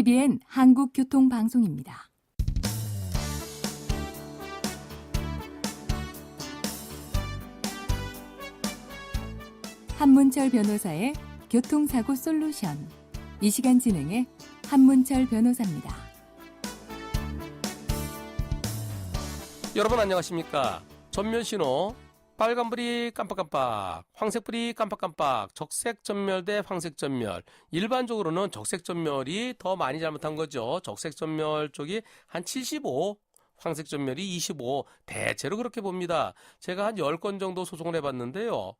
TVN 한국교통방송입니다. 한문철 변호사의 교통사고 솔루션. 이 시간 진행해 한문철 변호사입니다. 여러분 안녕하십니까? 전면 신호 빨간불이 깜빡깜빡, 황색불이 깜빡깜빡, 적색 전멸 대 황색 전멸. 일반적으로는 적색 전멸이 더 많이 잘못한 거죠. 적색 전멸 쪽이 한 75, 황색 전멸이 25. 대체로 그렇게 봅니다. 제가 한 10건 정도 소송을 해봤는데요.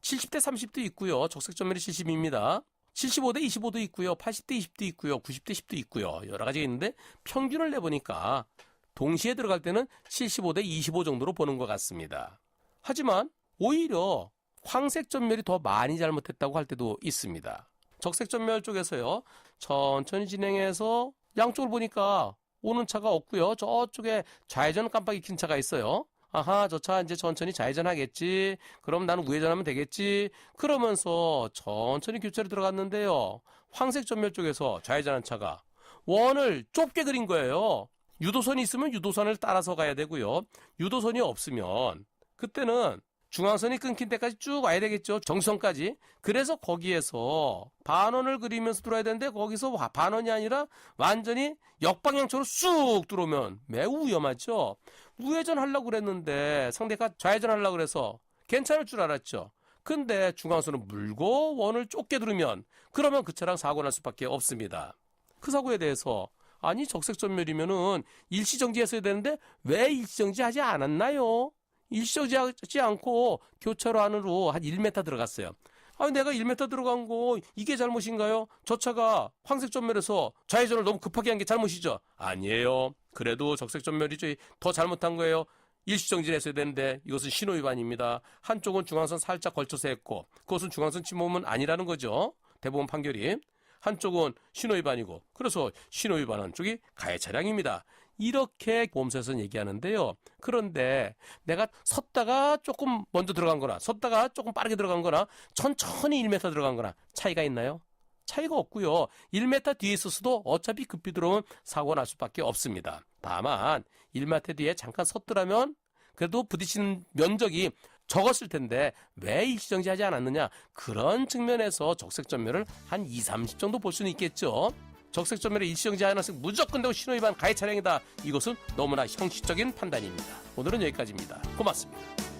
70대 30도 있고요. 적색 전멸이 70입니다. 75대 25도 있고요. 80대 20도 있고요. 90대 10도 있고요. 여러 가지가 있는데 평균을 내보니까 동시에 들어갈 때는 75대 25 정도로 보는 것 같습니다. 하지만 오히려 황색 전멸이 더 많이 잘못했다고 할 때도 있습니다. 적색 전멸 쪽에서요. 천천히 진행해서 양쪽을 보니까 오는 차가 없고요. 저쪽에 좌회전 깜빡이 킨 차가 있어요. 아하, 저 차 이제 천천히 좌회전 하겠지. 그럼 나는 우회전하면 되겠지. 그러면서 천천히 교차로 들어갔는데요. 황색 전멸 쪽에서 좌회전한 차가 원을 좁게 그린 거예요. 유도선이 있으면 유도선을 따라서 가야 되고요. 유도선이 없으면 그때는 중앙선이 끊긴 때까지 쭉 와야 되겠죠. 정선까지. 그래서 거기에서 반원을 그리면서 들어야 되는데 거기서 와- 반원이 아니라 완전히 역방향처럼 쑥 들어오면 매우 위험하죠. 우회전 하려고 그랬는데 상대가 좌회전 하려고 그래서 괜찮을 줄 알았죠. 근데 중앙선을 물고 원을 좁게 두르면 그러면 그 차랑 사고 날 수밖에 없습니다. 그 사고에 대해서 아니 적색 전멸이면은 일시정지했어야 되는데 왜 일시정지하지 않았나요? 일시정지하지 않고 교차로 안으로 한 1m 들어갔어요. 아니 내가 1m 들어간 거 이게 잘못인가요? 저 차가 황색 전멸에서 좌회전을 너무 급하게 한 게 잘못이죠? 아니에요. 그래도 적색 전멸이 저더 잘못한 거예요. 일시정지를 했어야 되는데 이것은 신호 위반입니다. 한쪽은 중앙선 살짝 걸쳐서 했고 그것은 중앙선 침범은 아니라는 거죠. 대법원 판결이. 한쪽은 신호 위반이고 그래서 신호 위반한 쪽이 가해 차량입니다. 이렇게 보험사에서는 얘기하는데요. 그런데 내가 섰다가 조금 먼저 들어간 거나 섰다가 조금 빠르게 들어간 거나 천천히 1m 들어간 거나 차이가 있나요? 차이가 없고요. 1m 뒤에 있었어도 어차피 급히 들어오면 사고가 날 수밖에 없습니다. 다만 1m 뒤에 잠깐 섰더라면 그래도 부딪히는 면적이 적었을 텐데 왜 일시정지하지 않았느냐 그런 측면에서 적색 전멸을 한 2, 30 정도 볼 수는 있겠죠. 적색 전멸을 일시정지 하나씩 무조건 되고 신호위반 가해 차량이다. 이것은 너무나 형식적인 판단입니다. 오늘은 여기까지입니다. 고맙습니다.